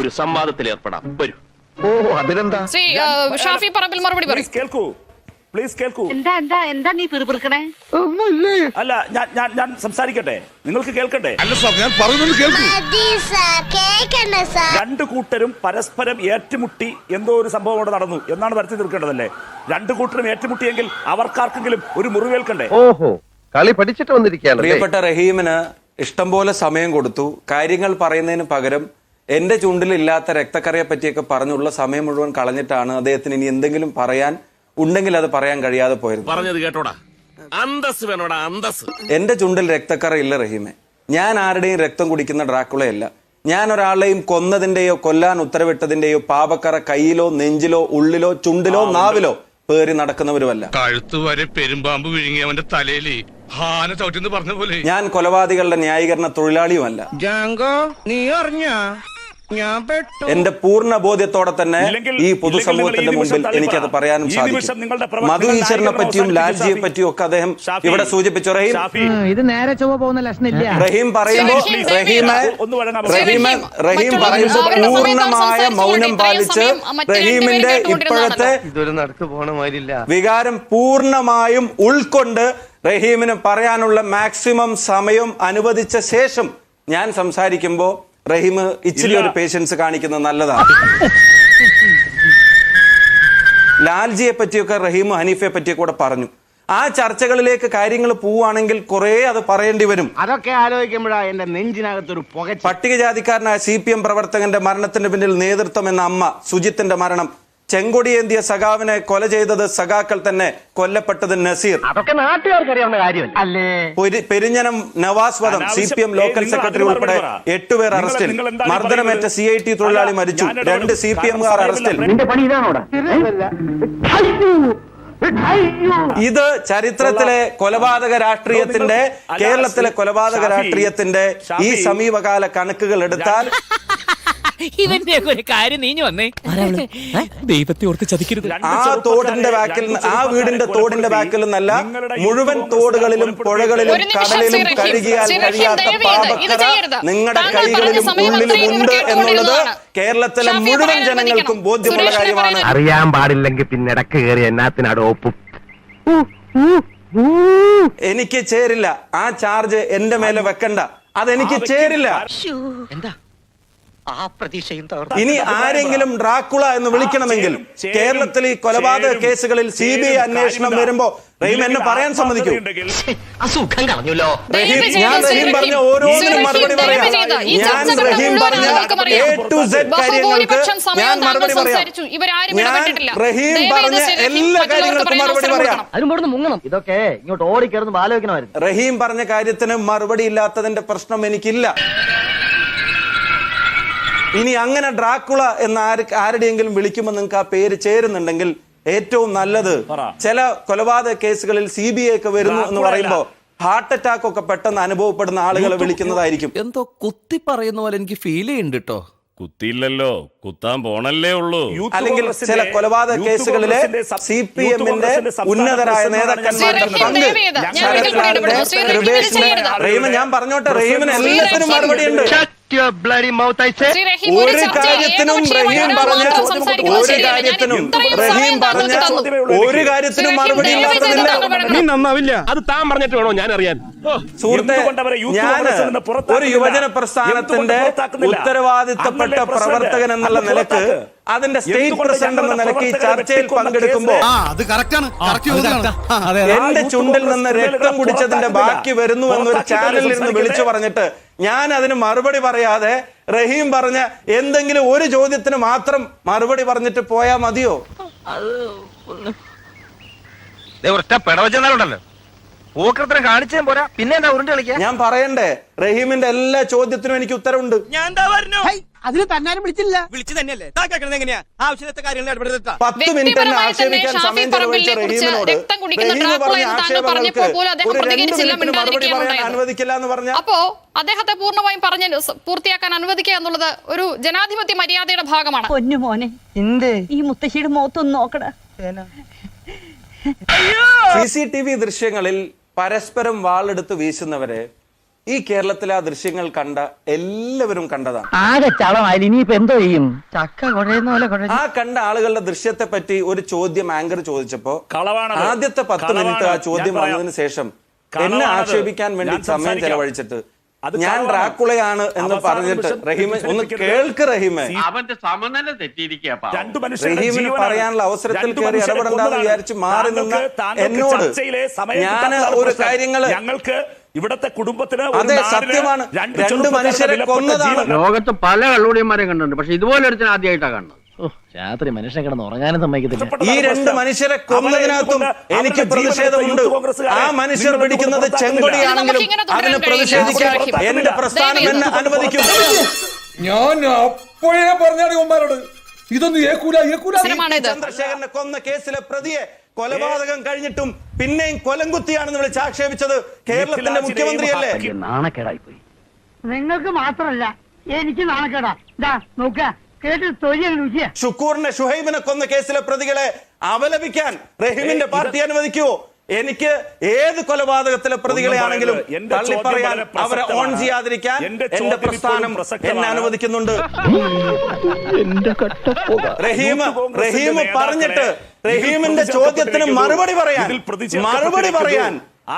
ഒരു സംവാദത്തിൽ ഏർപ്പെടാം. വരൂ. ഓ അതിനെന്താ? ശ്രീ ആ, ഷാഫി പറമ്പിൽ മറുപടി പറയും. പ്ലീസ് കേൾക്കൂ. പ്ലീസ് കേൾക്കൂ. എന്താ എന്താ എന്താ നീ പിറുപിറുക്കണേ? അല്ല ഞാൻ ഞാൻ ഞാൻ സംസാരിക്കട്ടെ. നിങ്ങൾക്ക് കേൾക്കട്ടെ. അല്ല സാർ ഞാൻ പറയുന്നത് കേൾക്കൂ. കേക്കണ്ട സാർ. രണ്ട് കൂട്ടരും പരസ്പരം ഏറ്റുമുട്ടി എന്തോ ഒരു സംഭവം അവിടെ നടന്നു എന്നാണ് വരുത്തി തീർക്കേണ്ടതല്ലേ? രണ്ട് കൂട്ടരും ഏറ്റുമുട്ടിയെങ്കിൽ അവർക്കാർക്കെങ്കിലും ഒരു മുറിവേൽക്കണ്ടേ? ഓഹോ കളി പഠിച്ചിട്ട് വന്നിരിക്കുകയാണ് പ്രിയപ്പെട്ട റഹീമിന് ഇഷ്ടം പോലെ സമയം കൊടുത്തു. കാര്യങ്ങൾ പറയുന്നതിന് പകരം എന്റെ ചുണ്ടിലില്ലാത്ത രക്തക്കറയെ പറ്റിയൊക്കെ പറഞ്ഞുള്ള സമയം മുഴുവൻ കളഞ്ഞിട്ടാണ് അദ്ദേഹത്തിന് ഇനി എന്തെങ്കിലും പറയാൻ ഉണ്ടെങ്കിൽ അത് പറയാൻ കഴിയാതെ പോയിരുന്നു പറഞ്ഞത് കേട്ടോടാ. അന്തസ് വേണോടാ അന്തസ് ചുണ്ടിൽ രക്തക്കറ ഇല്ല റഹീമെ. ഞാൻ ആരുടെയും രക്തം കുടിക്കുന്ന ഡ്രാക്കുളയല്ല. ഞാൻ ഒരാളെയും കൊന്നതിന്റെയോ കൊല്ലാൻ ഉത്തരവിട്ടതിന്റെയോ പാപക്കറ കയ്യിലോ നെഞ്ചിലോ ഉള്ളിലോ ചുണ്ടിലോ നാവിലോ പേറി നടക്കുന്നവരുമല്ല. കഴുത്ത് വരെ പെരുമ്പാമ്പ് വിഴുങ്ങി അവന്റെ തലയിൽ ഹാന ചവിട്ടിന്ന് പറഞ്ഞ പോലെ. ഞാൻ കൊലപാതകളുടെ ന്യായീകരണ തൊഴിലാളിയുമല്ല. ജാങ്കോ നീ അറിഞ്ഞ? എന്റെ പൂർണ ബോധ്യത്തോടെ തന്നെ ഈ പൊതുസമൂഹത്തിന്റെ മുമ്പിൽ എനിക്കത് പറയാനും സാധിക്കും. മധു ഈശ്വരനെ പറ്റിയും ലാൽജിയെ പറ്റിയും ഒക്കെ അദ്ദേഹം ഇവിടെ സൂചിപ്പിച്ചു. റഹീം ഇത് നേരെ ചൊവ്വ പോകുന്ന ലക്ഷണില്ല റഹീം പറയുമ്പോ റഹീം, റഹീമെ റഹീം, റഹീം പറയുമ്പോൾ പൂർണമായ മൗനം പാലിച്ച് സമയം മറ്റു റഹീമിന്റെ ഇപ്പോഴത്തെ വികാരം പൂർണമായും ഉൾക്കൊണ്ട് റഹീമിന് പറയാനുള്ള മാക്സിമം സമയം അനുവദിച്ച ശേഷം ഞാൻ സംസാരിക്കുമ്പോ റഹീം ഇച്ചിരി ഒരു പേഷ്യൻസ് കാണിക്കുന്നത് നല്ലതാണ്. ലാൽജിയെ പറ്റിയൊക്കെ റഹീം ഹനീഫയെ പറ്റിയൊക്കെ കൂടെ പറഞ്ഞു. ആ ചർച്ചകളിലേക്ക് കാര്യങ്ങൾ പോവുകയാണെങ്കിൽ കുറെ അത് പറയേണ്ടി വരും. അതൊക്കെ ആലോചിക്കുമ്പോഴാ എന്റെ നെഞ്ചിനകത്തൊരു പട്ടികജാതിക്കാരനായ സി പി എം പ്രവർത്തകന്റെ മരണത്തിന് പിന്നിൽ നേതൃത്വം എന്ന അമ്മ സുജിത്തിന്റെ മരണം. ചെങ്കൊടിയേന്തിയ സഖാവിനെ കൊല ചെയ്തത് സഖാക്കൾ തന്നെ കൊല്ലപ്പെട്ടത് നസീർ. അതൊക്കെ കാര്യമല്ല? അല്ലേ? പൊരി- പെരിഞ്ഞനം നവാസ് വധം C P M local secretary ഉൾപ്പെടെ. എട്ടുപേർ അറസ്റ്റിൽ. മർദ്ദനമേറ്റ സി ഐ ടി തൊഴിലാളി മരിച്ചു. രണ്ട് സി പി എംകാർ അറസ്റ്റിൽ. ഇത് ചരിത്രത്തിലെ കൊലപാതക രാഷ്ട്രീയത്തിന്റെ കേരളത്തിലെ കൊലപാതക രാഷ്ട്രീയത്തിന്റെ ഈ സമീപകാല കണക്കുകൾ എടുത്താൽ ഇവന്റെ ഒരു കാര്യം നീഞ്ഞു വന്നേ. ദൈവത്തെ ഓർത്ത് ചതിക്കരുത്. ആ തോടിന്റെ ബാക്കിൽ ആ വീടിന്റെ തോടിന്റെ. ബാക്കിൽ നിന്നല്ല മുഴുവൻ തോടുകളിലും പുഴകളിലും കടലിലും കഴുകിയാൽ കഴിയാത്ത ചെയ്യരുത്. നിങ്ങളുടെ കൈകളിലും ഉള്ളിലും ഉണ്ട് എന്നുള്ളത് കേരളത്തിലെ മുഴുവൻ ജനങ്ങൾക്കും. ബോധ്യമുള്ള കാര്യമാണ്. അറിയാൻ പാടില്ലെങ്കിൽ പിന്നെ ഇടയ്ക്ക് കയറി എന്നാത്തിനാട് ഒപ്പും എനിക്ക് ചേരില്ല. ആ ചാർജ് എന്റെ മേലെ വെക്കണ്ട. അതെനിക്ക് ചേരില്ല. എന്താ? ആ പ്രതീക്ഷയും ഇനി ആരെങ്കിലും ഡ്രാക്കുള എന്ന് വിളിക്കണമെങ്കിൽ കേരളത്തിൽ ഈ കൊലപാതക കേസുകളിൽ സി ബി ഐ അന്വേഷണം വരുമ്പോ റഹീം എന്നെ പറയാൻ സമ്മതിക്കൂ. അസുഖം കളഞ്ഞല്ലോ. റഹീം ദയവ് ചെയ്ത് ഞാൻ റഹീം റഹീം, പറഞ്ഞ ഓരോന്നിനും മറുപടി പറയാം. ഞാൻ റഹീം പറഞ്ഞ എ ടു സെഡ് കാര്യങ്ങൾക്ക് ഞാൻ മറുപടി പറയാം. ഞാൻ റഹീം പറഞ്ഞ എല്ലാ കാര്യങ്ങൾക്കും മറുപടി പറയാം. കൊടുക്കണം. മുങ്ങണം. ഇതൊക്കെ ഇങ്ങോട്ട് ആലോചിക്കണമായിരുന്നു റഹീം പറഞ്ഞ കാര്യത്തിന് മറുപടി ഇല്ലാത്തതിന്റെ പ്രശ്നം എനിക്കില്ല. ഇനി അങ്ങനെ ഡ്രാക്കുള എന്ന് ആര് ആരുടെയെങ്കിലും വിളിക്കുമ്പോൾ നിങ്ങൾക്ക് ആ പേര് ചേരുന്നുണ്ടെങ്കിൽ ഏറ്റവും നല്ലത് ചില കൊലപാതക കേസുകളിൽ സി ബി ഐ ഒക്കെ വരുന്നു എന്ന് പറയുമ്പോൾ ഹാർട്ട് അറ്റാക്ക് ഒക്കെ പെട്ടെന്ന് അനുഭവപ്പെടുന്ന ആളുകളെ വിളിക്കുന്നതായിരിക്കും. എന്തോ കുത്തി പറയുന്ന പോലെ എനിക്ക് ഫീൽ ചെയ്യുന്നുണ്ട് കേട്ടോ കുത്തിയില്ലല്ലോ. കുത്താൻ പോണല്ലേ ഉള്ളൂ. അല്ലെങ്കിൽ ചില കൊലപാതക കേസുകളിലെ സി പി എമ്മിന്റെ ഉന്നതരായ നേതാക്കന്മാരുടെ പങ്ക് ഞാൻ പറഞ്ഞോട്ടെ റഹീമിന് ശ്രീ എല്ലാത്തിനും മറുപടി റഹീം ഒരു കാര്യത്തിനും റഹീം പറഞ്ഞ ഒരു കാര്യത്തിനും റഹീം പറഞ്ഞ. ഒരു കാര്യത്തിനും മറുപടി ഇടപെടണം. നന്നാവില്ല. അത് താൻ പറഞ്ഞിട്ട് വേണോ? ഞാൻ അറിയാൻ. സുഹൃത്തെ ഞാൻ ഒരു യുവജന പ്രസ്ഥാനത്തിന്റെ ഉത്തരവാദിത്തപ്പെട്ട പ്രവർത്തകൻ എന്നുള്ള നിലയ്ക്ക്. അതിന്റെ സ്റ്റേറ്റ് പ്രസിഡന്റ് എന്ന നിലയ്ക്ക് ഈ ചർച്ചയിൽ പങ്കെടുക്കുമ്പോൾ എന്റെ ചുണ്ടിൽ നിന്ന് രക്തം കുടിച്ചതിന്റെ ബാക്കി വരുന്നു എന്നൊരു ചാനലിൽ നിന്ന് വിളിച്ചു പറഞ്ഞിട്ട് ഞാൻ അതിന് മറുപടി പറയാതെ റഹീം പറഞ്ഞ എന്തെങ്കിലും ഒരു ചോദ്യത്തിന് മാത്രം മറുപടി പറഞ്ഞിട്ട് പോയാ മതിയോ? കാണിച്ചാൽ പോരാ. പിന്നെ ഞാൻ പറയണ്ടേ റഹീമിന്റെ എല്ലാ ചോദ്യത്തിനും എനിക്ക് ഉത്തരവുണ്ട്. ഞാൻ എന്താ പറഞ്ഞു? അതിന് തന്നാരും വിളിച്ചില്ല. വിളിച്ചു തന്നെയല്ലേ? എങ്ങനെയാ? ആവശ്യത്തെ കാര്യങ്ങൾ ഇടപെടുത്താ പത്ത് മിനിറ്റ് തന്നെ ആക്ഷേപിക്കാൻ ഷാഫി സമയം ചെലവഴിച്ച റഹീമിനോട് രക്തം കുടിക്കുന്ന റഹീം പറഞ്ഞ എന്ന് താങ്കൾ പറഞ്ഞപ്പോൾ ആക്ഷേപങ്ങൾക്ക് പോലും അദ്ദേഹം ഒരു രണ്ട് പ്രതികരിച്ചില്ല, മിനിറ്റിന് മറുപടി മിണ്ടാതിരിക്കുകയാണ് പറയാൻ അനുവദിക്കില്ല എന്ന് പറഞ്ഞ അപ്പോ അദ്ദേഹത്തെ പൂർണമായും പറഞ്ഞ പൂർത്തിയാക്കാൻ അനുവദിക്കുക എന്നുള്ളത് ഒരു ജനാധിപത്യ മര്യാദയുടെ ഭാഗമാണ്. പൊന്നു മോനെ. എന്ത്? ഈ മുത്തശ്ശിയുടെ മുഖത്തൊന്ന് നോക്കടാ. സി സി ടി വി ദൃശ്യങ്ങളിൽ പരസ്പരം വാളെടുത്ത് വീശുന്നവരെ ഈ കേരളത്തിലെ ആ ദൃശ്യങ്ങൾ കണ്ട എല്ലാവരും കണ്ടതാണ് ആകെ ചളമായി ഇനിയിപ്പോ എന്തോ ചെയ്യും ചക്ക കുഴയുന്ന പോലെ കുഴ ആ കണ്ട ആളുകളുടെ ദൃശ്യത്തെ പറ്റി ഒരു ചോദ്യം ആങ്കർ ചോദിച്ചപ്പോ കളവാണത്. ആദ്യത്തെ പത്ത് കളവാണ്. മിനിറ്റ് ആ ചോദ്യം ഞാൻ പറയാം. വന്നതിന് ശേഷം കളവാണത്. എന്നെ ആക്ഷേപിക്കാൻ വേണ്ടി ഞാൻ സമയം സംസാരിക്കാം. ചെലവഴിച്ചിട്ട് അത് ഞാൻ കളവാണ്. ഡ്രാക്കുളയാണ് എന്ന് അവസാന പറഞ്ഞിട്ട് നിമിഷം റഹീമ ഒന്ന്. കേൾക്ക് റഹീമെ അവന്റെ സമനില തെറ്റിയിരിക്കുക രണ്ടു മനുഷ്യരുടെ റഹീമിന് ജീവനാണ്. പറയാനുള്ള അവസരത്തിൽ രണ്ടു കയറി മനുഷ്യരെ ഇടപെടണ്ടെന്ന് കൊന്നതാണ്. വിചാരിച്ച് മാറി നിന്ന് താങ്കൾക്ക് താങ്കൾക്ക് എന്നോട് ചർച്ചയിലെ സമയം കിട്ടാത്തതാണ് ഒരു പ്രശ്നം. കാര്യങ്ങൾ ഞങ്ങൾക്ക് ഇവിടത്തെ കുടുംബത്തിന് സത്യമാണ്. രണ്ട് മനുഷ്യരെ കൊന്നതാണ്. ലോകത്ത് പല കള്ളുടിയന്മാരെ കണ്ടിട്ടുണ്ട്. പക്ഷെ ഇതുപോലെ ഒരു ആദ്യമായിട്ടാണ് കാണുന്നത്. രാത്രി മനുഷ്യനെ കിടന്ന് ഉറങ്ങാനും സമ്മതിക്കത്തില്ല. ഈ രണ്ട് മനുഷ്യരെ കൊന്നതിനകത്തും എനിക്ക് പ്രതിഷേധമുണ്ട്. ആ മനുഷ്യർ പിടിക്കുന്നത് ചെങ്കൊടിയാണെങ്കിലും അതിന് പ്രതിഷേധിക്കാൻ എന്റെ പ്രസ്ഥാനം എന്നെ അനുവദിക്കും. ഞാൻ അപ്പോഴേ പറഞ്ഞാണ് ഉമ്മാരോട് ഇതൊന്നും ഏക്കൂല ഏക്കൂല. ചന്ദ്രശേഖരനെ കൊന്ന കേസിലെ പ്രതിയെ കൊലപാതകം കഴിഞ്ഞിട്ടും പിന്നെയും കൊലം കുത്തിയാണെന്ന് വിളിച്ച് ആക്ഷേപിച്ചത് കേരളത്തിന്റെ മുഖ്യമന്ത്രിയല്ലേ? നാണക്കേടായി പോയി നിങ്ങൾക്ക് മാത്രമല്ല എനിക്ക് നാണക്കേടാ. ഇതാ നോക്ക ഷുക്കൂറിനെ ഷുഹൈബിനെ കൊന്ന കേസിലെ പ്രതികളെ അപലപിക്കാൻ റഹീമിന്റെ പാർട്ടി അനുവദിക്കുവോ? എനിക്ക് ഏത് കൊലപാതകത്തിലെ പ്രതികളെ തള്ളി ആണെങ്കിലും തള്ളിപ്പറയാൻ അവരെ ഓൺ. ചെയ്യാതിരിക്കാൻ എന്റെ പ്രസ്ഥാനം. എന്നെ അനുവദിക്കുന്നുണ്ട്. റഹീം റഹീം പറഞ്ഞിട്ട് റഹീമിന്റെ ചോദ്യത്തിന് മറുപടി പറയാൻ മറുപടി പറയാൻ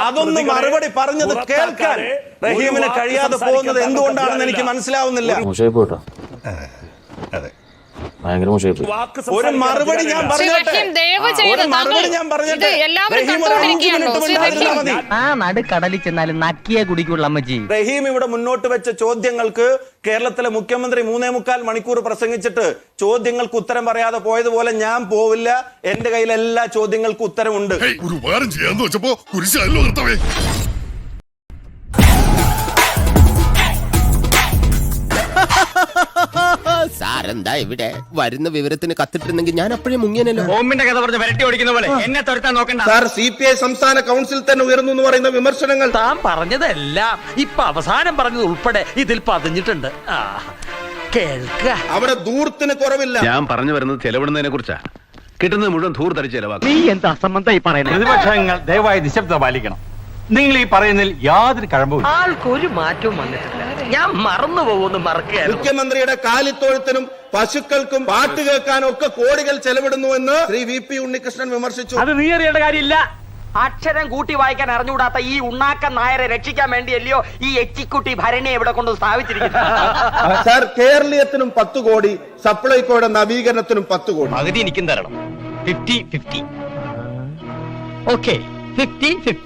അതൊന്ന് മറുപടി പറഞ്ഞത് കേൾക്കാൻ റഹീമിന് കഴിയാതെ പോകുന്നത് എന്തുകൊണ്ടാണെന്ന് എനിക്ക് തയ്യാറില്ല. വാക്ക് ഒരു മറുപടി ഞാൻ. പറഞ്ഞോട്ടെ ഒരു മറുപടി ഞാൻ പറഞ്ഞിട്ട് എല്ലാവരും റഹീം ഒരു അഞ്ച് മിനിറ്റ് മിണ്ടാതിരുന്നാ മതി. ആ നടുക്കടലിൽ ചെന്നാലും നക്കിയേ കുടിക്കുള്ള അമ്മച്ചി. റഹീം ഇവിടെ മുന്നോട്ട് വെച്ച ചോദ്യങ്ങൾക്ക് കേരളത്തിലെ മുഖ്യമന്ത്രി മൂന്നേ മുക്കാൽ മണിക്കൂർ പ്രസംഗിച്ചിട്ട് ചോദ്യങ്ങൾക്ക് ഉത്തരം പറയാതെ പോയതുപോലെ ഞാൻ പോവില്ല. എന്റെ കയ്യിൽ എല്ലാ ചോദ്യങ്ങൾക്കും ഉത്തരമുണ്ട്. ഒരു ഉപകാരം ചെയ്യാന്ന് വെച്ചപ്പോ കുരിശല്ലോ നിർത്തവേ. സാരെന്താ ഇവിടെ? വരുന്ന വിവരത്തിന് കത്തിട്ടിരുന്നെങ്കിൽ ഞാൻ അപ്പോഴേ മുങ്ങിയനല്ലോ. ബോംബിന്റെ കഥ പറഞ്ഞ് വരട്ടി ഓടിക്കുന്ന പോലെ. എന്നെ തുരത്താൻ നോക്കണ്ട. സാർ സി പി ഐ സംസ്ഥാന കൗൺസിൽ തന്നെ ഉയർന്നു എന്ന് പറയുന്ന വിമർശനങ്ങൾ. താൻ പറഞ്ഞതെല്ലാം ഇപ്പൊ അവസാനം പറഞ്ഞത് ഉൾപ്പെടെ ഇതിൽ പതിഞ്ഞിട്ടുണ്ട്. ആ കേൾക്ക. അവിടെ ദൂരത്തിന് കുറവില്ല. ഞാൻ പറഞ്ഞു വരുന്നത് ചെലവിടുന്നതിനെ കുറിച്ചാ. കിട്ടുന്നത് മുഴുവൻ ധൂർത്തടിച്ച് ചെലവാക്കും നീ എന്താ അസംബന്ധമായി പറയുന്നത്? പ്രതിപക്ഷങ്ങൾ ദയവായി നിശബ്ദത പാലിക്കണം. നിങ്ങൾ ഈ പറയുന്നതിൽ യാതൊരു കഴമ്പും ആൾക്കൊരു മാറ്റവും വന്നിട്ടില്ല. ഞാൻ മറന്നു പോകുന്നു മറക്കുക മുഖ്യമന്ത്രിയുടെ കാലിത്തോഴത്തിനും പശുക്കൾക്കും പാട്ട് കേൾക്കാനും ഒക്കെ കോടികൾ ചെലവിടുന്നു എന്ന് ശ്രീ വി പി ഉണ്ണികൃഷ്ണൻ വിമർശിച്ചു. അത് നീ അറിയേണ്ട കാര്യമില്ല. അക്ഷരം കൂട്ടി വായിക്കാൻ അറിഞ്ഞുകൂടാത്ത ഈ ഉണ്ണാക്ക നായരെ രക്ഷിക്കാൻ വേണ്ടിയല്ലയോ ഈ എച്ചിക്കുട്ടി ഭരണിയെ ഇവിടെ കൊണ്ട് സ്ഥാപിച്ചിരിക്കുന്നത്? സാർ കേരളീയത്തിനും പത്ത് കോടി സപ്ലൈകോയുടെ നവീകരണത്തിനും പത്ത് കോടി. പകുതി എനിക്കും തരണം. Fifty fifty. ഓക്കെ.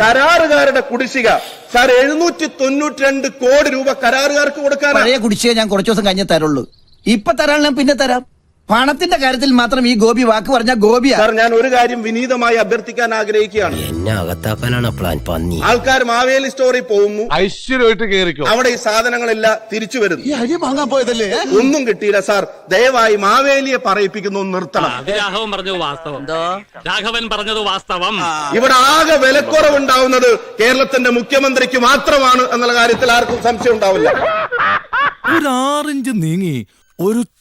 കരാറുകാരുടെ കുടിശ്ശിക. സാർ എഴുന്നൂറ്റി തൊണ്ണൂറ്റി രണ്ട് കോടി രൂപ കരാറുകാർക്ക് കൊടുക്കാൻ പഴയ കുടിശ്ശിക ഞാൻ കുറച്ചു ദിവസം കഴിഞ്ഞേ തരുള്ളൂ. ഇപ്പൊ തരാൻ ഞാൻ പിന്നെ തരാം. പണത്തിന്റെ കാര്യത്തിൽ മാത്രം ഈ ഗോപി വാക്ക് പറഞ്ഞ ഗോപിയാണ് സാർ ഞാൻ ഒരു കാര്യം വിനീതമായി അഭ്യർത്ഥിക്കാൻ ആഗ്രഹിക്കുകയാണ്. എന്നെ അകത്താക്കാനാണ് പ്ലാൻ പന്നി. ആൾക്കാർ മാവേലി സ്റ്റോറിൽ പോകുന്നു. ഐശ്വര്യമായിട്ട് കേറിക്കോ. അവിടെ ഈ സാധനങ്ങളെല്ലാം തിരിച്ചു വരുന്നു. അരി വാങ്ങാൻ പോയതല്ലേ? ഒന്നും കിട്ടിയില്ല സാർ. ദയവായി മാവേലിയെ പറയിപ്പിക്കുന്നു നിർത്തണം. രാഘവൻ പറഞ്ഞത് വാസ്തവം. രാഘവൻ പറഞ്ഞത് വാസ്തവം. ഇവിടെ ആകെ വിലക്കുറവുണ്ടാവുന്നത് കേരളത്തിന്റെ മുഖ്യമന്ത്രിക്ക് മാത്രമാണ് എന്നുള്ള കാര്യത്തിൽ ആർക്കും സംശയം ഉണ്ടാവില്ല ഒരു ആറിഞ്ച് നീങ്ങി ഒരു